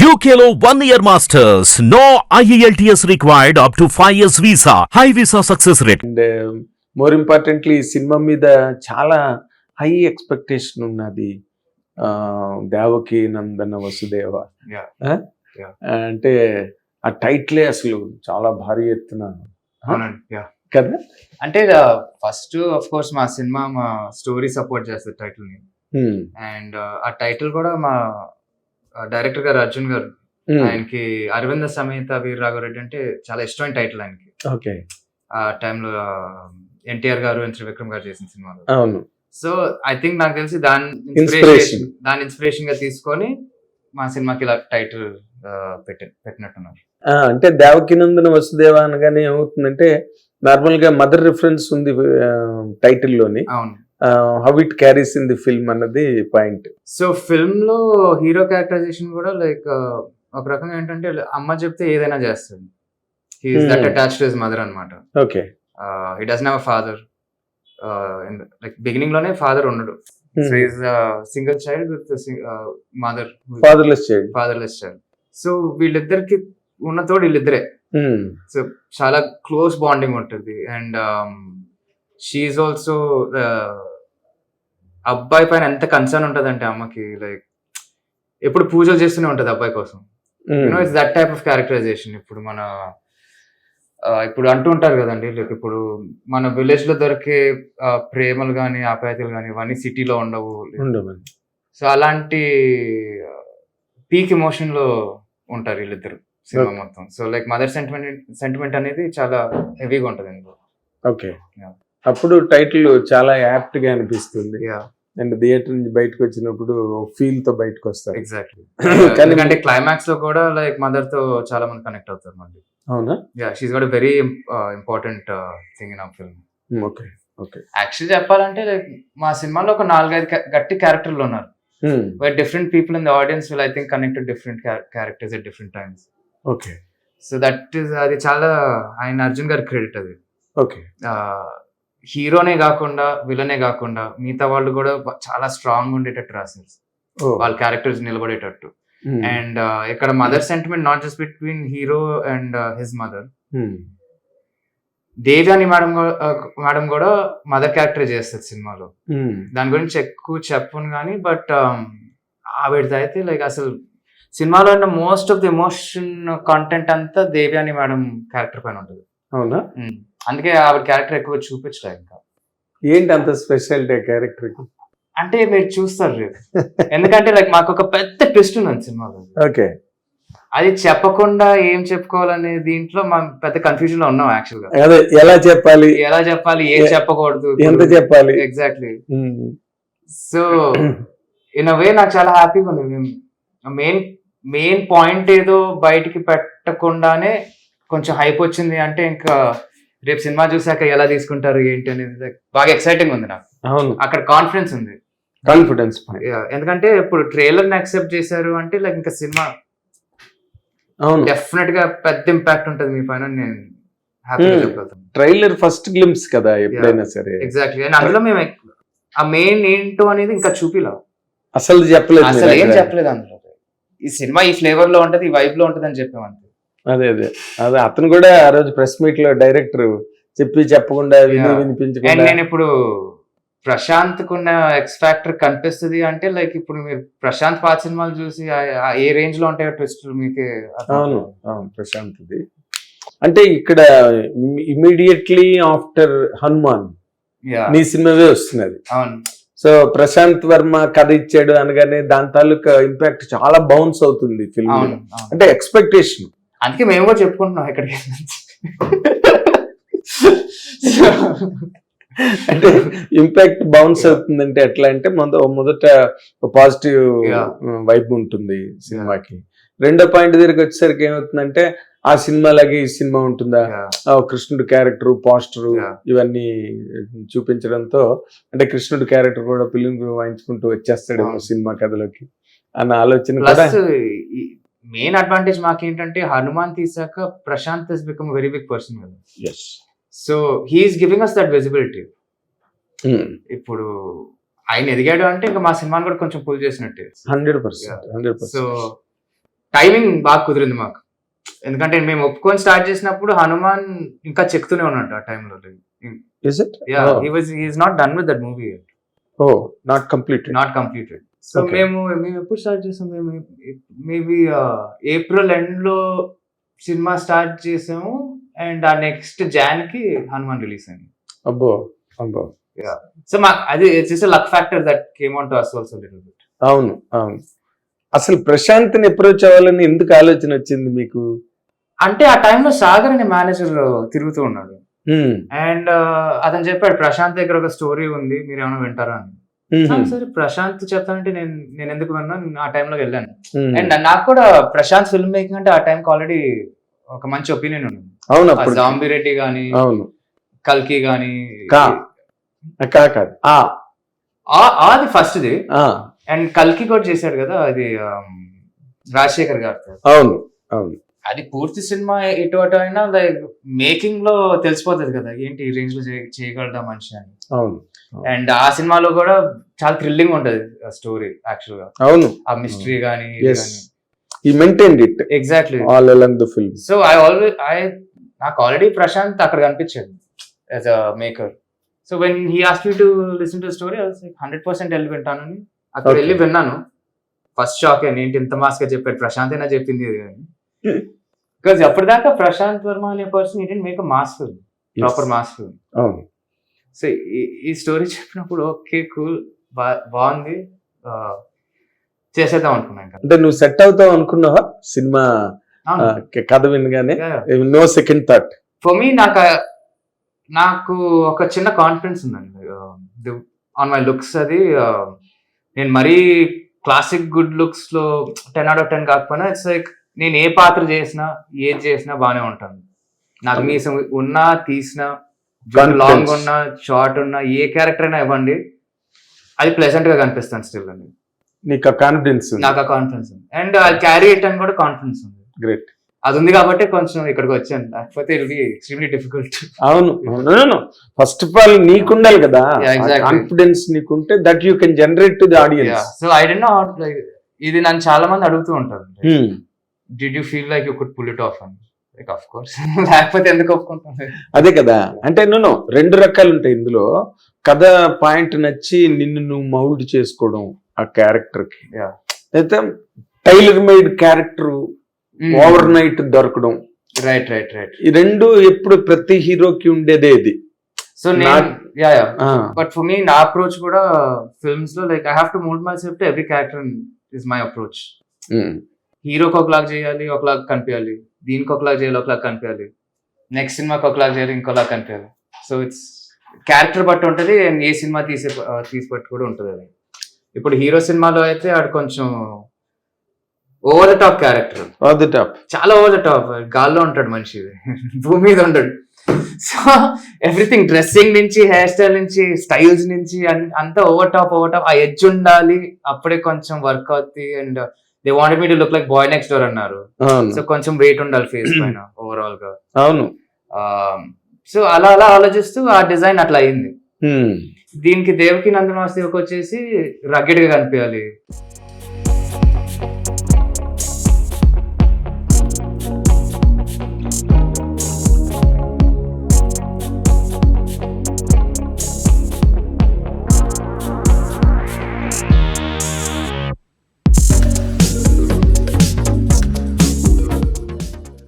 One year masters. No E IELTS required up to 5 years visa. High visa success rate. And more importantly ఈ cinema మీద చాలా high expectation ఉన్నది దేవకి నందన Vasudeva Yeah. ఆ? Yeah. అంటే ఆ టైట్లే అసలు చాలా భారీ ఎత్తున కదా అంటే ఫస్ట్ ఆఫ్ కోర్స్ మా సినిమా మా స్టోరీ సపోర్ట్ చేస్తుంది టైటిల్ని Hmm. అండ్ ఆ టైటిల్ కూడా మా డైరెక్టర్ గారు అర్జున్ గారు. ఆయనకి అరవింద సమేత వీర రాఘవరెడ్డి అంటే చాలా ఇష్టమైన టైటిల్ ఆయనకి. ఓకే. ఆ టైంలో ఎన్టీఆర్ గారు ఎన్ విక్రమ్ గారు చేసిన సినిమాలో. అవును. సో ఐ థింక్ నాకు తెలిసి దాని. ఇన్స్పిరేషన్ దాని ఇన్స్పిరేషన్గా తీసుకొని మా సినిమాకి ఇలా టైటిల్ పెట్టి పెట్టినట్టున్నారు. అంటే దేవకి నందన వసుదేవ అనగానే ఏమవుతుందంటే నార్మల్గా మదర్ రిఫరెన్స్ ఉంది టైటిల్లోని అవును. How it carries in the film అన్నది పాయింట్ సో ఫిల్మ్లో హీరో క్యారెక్టరైజేషన్ కూడా లైక్ ఒక రకంగా ఏంటంటే అమ్మ చెప్తే ఏదైనా చేస్తాడు he's that Hmm. Attached his mother అనమాట okay he doesn't have father like బిగినింగ్లోనే father ఉండడు. So is single child with mother fatherless child fatherless child so వీళ్ళిద్దరికి ఉన్న తోడు వీళ్ళిద్దరే. Hmm. సో చాలా క్లోజ్ బాండింగ్ ఉంటుంది. అండ్ షీఈ్ ఆల్సో అబ్బాయి పైన ఎంత కన్సర్న్ ఉంటుంది అంటే అమ్మకి లైక్ ఎప్పుడు పూజలు చేస్తూనే ఉంటుంది అబ్బాయి కోసం. You know it's that type of characterization ఇప్పుడు మన ఇప్పుడు అంటూ ఉంటారు కదండి లైక్ ఇప్పుడు మన విలేజ్లో దొరికే ప్రేమలు కానీ ఆప్యాయతలు కానీ ఇవన్నీ సిటీలో ఉండవు. సో అలాంటి పీక్ ఎమోషన్లో ఉంటారు వీళ్ళిద్దరు సినిమా మొత్తం. So like mother sentiment sentiment అనేది చాలా హెవీగా ఉంటుంది ఓకే. అప్పుడు టైటిల్ చాలా యాప్ట్గా అనిపిస్తుంది. యా అండ్ థియేటర్ నుంచి బయటకు వచ్చినప్పుడు ఫీల్తో బయటకు వస్తారు. ఎగ్జాక్ట్లీ ఎందుకంటే క్లైమాక్స్లో కూడా లైక్ మదర్తో చాలా మంది కనెక్ట్ అవుతారు మళ్ళీ. అవునా? Yeah she's got very important thing in ఆ ఫిల్మ్ ఓకే ఓకే యాక్చువల్లీ చెప్పాలంటే లైక్ మా సినిమాలో ఒక నాలుగైదు గట్టి క్యారెక్టర్లు ఉన్నారు. But different people in the audience will I think connected different characters at different times okay so that is అది చాలా ఆయన అర్జున్ గారి క్రెడిట్ అది. ఓకే హీరోనే కాకుండా విలనే కాకుండా మిగతా వాళ్ళు కూడా చాలా స్ట్రాంగ్ ఉండేటట్టు రాశారు. వాళ్ళ క్యారెక్టర్స్ నిలబడేటట్టు. అండ్ ఇక్కడ mother sentiment not just between hero and his mother Devayani madam madam కూడా మదర్ క్యారెక్టర్ చేస్తుంది సినిమాలో. దాని గురించి ఎక్కువ చెప్పను కానీ బట్ ఆవిడది అయితే లైక్ అసలు సినిమాలో ఉన్న most of the emotion content అంతా దేవ్యాని మేడం క్యారెక్టర్ పైన ఉంటుంది. అవునా? ఉమ్. అందుకే ఆవిడ క్యారెక్టర్ ఎక్కువ చూపించలే ఇంకా. ఏంటి అంత స్పెషాలిటీ క్యారెక్టర్ అంటే మీరు చూస్తారు రేపు. ఎందుకంటే లైక్ మాకు ఒక పెద్ద ట్విస్ట్ ఉంది సినిమాలో. ఓకే. అది చెప్పకుండా ఏం చెప్పుకోవాలనే దీంట్లో మనం పెద్ద కన్ఫ్యూజన్లో ఉన్నాం యాక్చువల్గా. అదే ఎలా చెప్పాలి? ఎలా చెప్పాలి? ఏం చెప్పకూడదు? ఎంత చెప్పాలి? Exactly. So in a way నాకు చాలా హ్యాపీగా ఉంది. మెయిన్ మెయిన్ పాయింట్ ఏదో బయటికి పెట్టకుండానే కొంచెం హైప్ వచ్చింది అంటే ఇంకా రేపు సినిమా చూసాక ఎలా తీసుకుంటారు ఏంటి అనేది బాగా ఎక్సైటింగ్ ఉంది నాకు. అవును. అక్కడ కాన్ఫిడెన్స్ ఉంది. కాన్ఫిడెన్స్ ఎందుకంటే ఇప్పుడు ట్రైలర్ని యాక్సెప్ట్ చేశారు అంటే లైక్ ఇంకా సినిమా అవును. డెఫినెట్గా పెద్ద ఇంపాక్ట్ ఉంటుంది మీ పైన నేను ట్రైలర్ ఫస్ట్ గ్లిమ్స్ కదా ఎప్పుడైనా సరే. ఎగ్జాక్ట్లీ అండ్ అందులో మేము ఆ మెయిన్ ఏంటో అనేది ఇంకా చూపిలా. అసలు చెప్పలేదు అసలు ఏం. చెప్పలేదు అందులో. ఈ సినిమా ఈ ఫ్లేవర్లో ఉంటది ఈ వైబ్లో ఉంటది అని చెప్పాం అంతే అదే అదే. అదే అతను కూడా ఆ రోజు ప్రెస్ మీట్లో డైరెక్టర్ చెప్పి చెప్పకుండా విని వినిపించకుండా. నేను ఇప్పుడు ప్రశాంత్ కున్న ఎక్స్ ఫ్యాక్టర్ కనిపిస్తుంది అంటే లైక్ ఇప్పుడు మీరు ప్రశాంత్ పాత సినిమాలు చూసి ఏ రేంజ్లో ఉంటాయో ట్విస్ట్ మీకు అవును అవును ప్రశాంత్ అంటే ఇక్కడ ఇమీడియట్లీ ఆఫ్టర్ హనుమాన్ నీ సినిమావే వస్తున్నది. అవును. సో ప్రశాంత్ వర్మ కథ ఇచ్చాడు అనగానే దాని తాలూకా ఇంపాక్ట్ చాలా బౌన్స్ అవుతుంది ఫిల్మ్. అంటే ఎక్స్పెక్టేషన్ అందుకే మేము కూడా చెప్పుకుంటున్నాం ఇక్కడికి అంటే ఇంపాక్ట్ బౌన్స్ అవుతుందంటే ఎట్లా అంటే మొద మొదట పాజిటివ్. వైబ్ ఉంటుంది సినిమాకి రెండో పాయింట్ దగ్గరికి వచ్చేసరికి ఏమవుతుందంటే ఆ సినిమా లాగే ఈ సినిమా ఉంటుందా కృష్ణుడు క్యారెక్టర్ పోస్టర్. ఇవన్నీ చూపించడంతో అంటే కృష్ణుడు క్యారెక్టర్ కూడా ఫిలిం వాయించుకుంటూ వచ్చేస్తాడేమో అవును. సినిమా కథలోకి అన్న ఆలోచన మెయిన్ అడ్వాంటేజ్ మాకేంటంటే హనుమాన్ తీసాక Prashanth is become very big person కదా. So he's giving us that visibility ఇప్పుడు ఆయన ఎదిగాడు అంటే ఇంకా మా సినిమాని కూడా కొంచెం పుల్ చేసినట్టే. Hundred percent hundred so timing బాగా కుదిరింది మాకు. ఎందుకంటే మేము ఒప్పుకొని స్టార్ట్ చేసినప్పుడు హనుమాన్ ఇంకా చెక్తూనే ఉన్నాడు ఆ టైంలో is it not done with that movie oh not complete not completed so. మేము మేము ఎప్పుడు స్టార్ట్ చేసాం? మేము మేబీ ఏప్రిల్ ఎండ్లో సినిమా స్టార్ట్ చేసాము. అండ్ ఆ నెక్స్ట్ జాన్కి హనుమాన్ రిలీజ్ అయింది. అబ్బో అబ్బో. సో మాకు అది it's luck factor that came on to us also little bit అవును అవును. అసలు ప్రశాంత్ని అప్రోచ్ అవ్వాలని ఎందుకు ఆలోచన వచ్చింది మీకు? అంటే ఆ టైంలో సాగర్ అనే మేనేజర్ తిరుగుతూ ఉన్నాడు. అండ్ అతను చెప్పాడు ప్రశాంత్ దగ్గర ఒక స్టోరీ ఉంది మీరు ఏమైనా వింటారా? అని. హ్మ్, "ఆ, సరే ప్రశాంత్ చెప్తానంటే నేను నేను ఎందుకు విన్నా? నేను ఆ టైంలో వెళ్ళాను. అండ్ నాకు కూడా ప్రశాంత్ ఫిల్మ్ మేకింగ్ అంటే ఆ టైంకి ఆల్రెడీ ఒక మంచి ఒపీనియన్ ఉంది. అవును ఆ అప్పుడు. జాంబీ రెడ్డి గాని అవును. కల్కి గాని కాదు అది ఫస్ట్ ది ఆ, అండ్ కల్కి కూడా చేశాడు కదా అది రాజశేఖర్ గారితో అవును అవును. అది పూర్తి సినిమా ఎటు అటు అయినా లైక్ మేకింగ్లో తెలిసిపోతుంది కదా ఏంటి ఈ రేంజ్లో చేయ- చేయగలడా మనిషి అని. అవును. అండ్ ఆ సినిమాలో కూడా చాలా థ్రిల్లింగ్ ఉంటది స్టోరీ యాక్చువల్గా. అవును. ఆ మిస్టరీ గానీ. ఈ it exactly all along the film so I always I నాకు ఆల్రెడీ ప్రశాంత్ అక్కడ కనిపించాడు as a maker so when he ask you to listen to story hundred percent వెళ్ళి వింటానని. అక్కడ. వెళ్ళి విన్నాను. ఫస్ట్ షాక్ ఏంటి ఇంత మాస్గా చెప్పాడు? ప్రశాంత్ అయినా చెప్పింది ఇది అని. బికాజ్ అప్పటిదాకా ప్రశాంత్ వర్మ అనే person it make mass film proper mass film so ఈ స్టోరీ చెప్పినప్పుడు ఓకే కూల్ బాగుంది. ఆ, చేసేద్దాం అనుకున్నాను అంటే నువ్వు సెట్ అవుతావు అనుకున్నావా? సినిమా కథ వినగానే? No second thought. For me నాకు నాకు ఒక చిన్న కాన్ఫిడెన్స్ ఉందండి. ఆన్ మై లుక్స్ అది నేను మరీ క్లాసిక్ గుడ్ లుక్స్లో టెన్ అవుట్ ఆఫ్ టెన్ కాకపోయినా ఇట్స్ లైక్ నేను ఏ పాత్ర చేసినా ఏది చేసినా బాగానే ఉంటాను. నాకు మీ ఉన్నా తీసినా. లాంగ్ ఉన్నా షార్ట్ ఉన్నా ఏ క్యారెక్టర్ అయినా ఇవ్వండి. అది ప్లెజెంట్గా కనిపిస్తాను స్టిల్ అండి. నీకు కాన్ఫిడెన్స్ నాకు ఆ కాన్ఫిడెన్స్ ఉంది. అండ్ క్యారీ ఇట్ అని కూడా కాన్ఫిడెన్స్ ఉంది. గ్రేట్ అది ఉంది కాబట్టి కొంచెం ఇక్కడికి వచ్చాను. లేకపోతే ఇట్ బి ఎక్స్ట్రీమ్లీ డిఫికల్ట్ అవును ఫస్ట్ ఆఫ్ ఆల్ నీకుండాలి కదా. Yeah, exactly. కాన్ఫిడెన్స్ నీకుంటే that you can generate to the audience so I don't know like ఇది నన్ను చాలా మంది అడుగుతూ ఉంటారు. Did you feel like you could pull it off అని లేకపోతే ఎందుకు ఒప్పుకుంటాను అదే కదా. అంటే నేను రెండు రకాలు ఉంటాయి ఇందులో. కథ పాయింట్ నచ్చి నిన్ను నువ్వు మౌల్డ్ చేసుకోవడం ఆ క్యారెక్టర్కి. అయితే tailor made character over night దొరకడం. రైట్ రైట్ రైట్ ఈ రెండు ఎప్పుడు ప్రతి హీరోకి ఉండేదే ఇది. సో బట్ ఫర్ మీ నా అప్రోచ్ కూడా ఫిల్మ్స్లో like I have to mould myself to every character is my approach హీరోకి ఒకలాగా చేయాలి ఒకలాగా కనిపించాలి. దీనికి ఒకలాగా చేయాలి ఒకలాగా కనిపించాలి. నెక్స్ట్ సినిమాకి ఒకలాగా చేయాలి ఇంకోలాగా కనిపించాలి. సో ఇట్స్ క్యారెక్టర్ బట్టి ఉంటుంది అండ్ ఏ సినిమా తీసే ఆ, తీసి బట్టి కూడా ఉంటుంది అది. ఇప్పుడు హీరో సినిమాలో అయితే ఆడు కొంచెం over the top character on the top చాలా ఓవర్ ద టాప్ గాల్లో ఉంటాడు మనిషి. భూమి మీద ఉంటాడు సో ఎవ్రీథింగ్ డ్రెస్సింగ్ నుంచి హెయిర్ స్టైల్ నుంచి స్టైల్స్ నుంచి అంతా ఓవర్ టాప్ ఓవర్ టాప్ ఆ ఎడ్జ్ ఉండాలి అప్పుడే కొంచెం వర్క్ అవుతుంది and they want me to look like boy next door అన్నారు. సో కొంచెం వెయిట్ ఉండాలి ఫేస్ పైన ఓవరాల్గా అవును సో అలా అలా ఆలోచిస్తూ ఆ డిజైన్ అట్లా అయింది. దీనికి దేవకి నందన వాసుదేవకి వచ్చేసి రగ్గెడ్గా కనిపించాలి.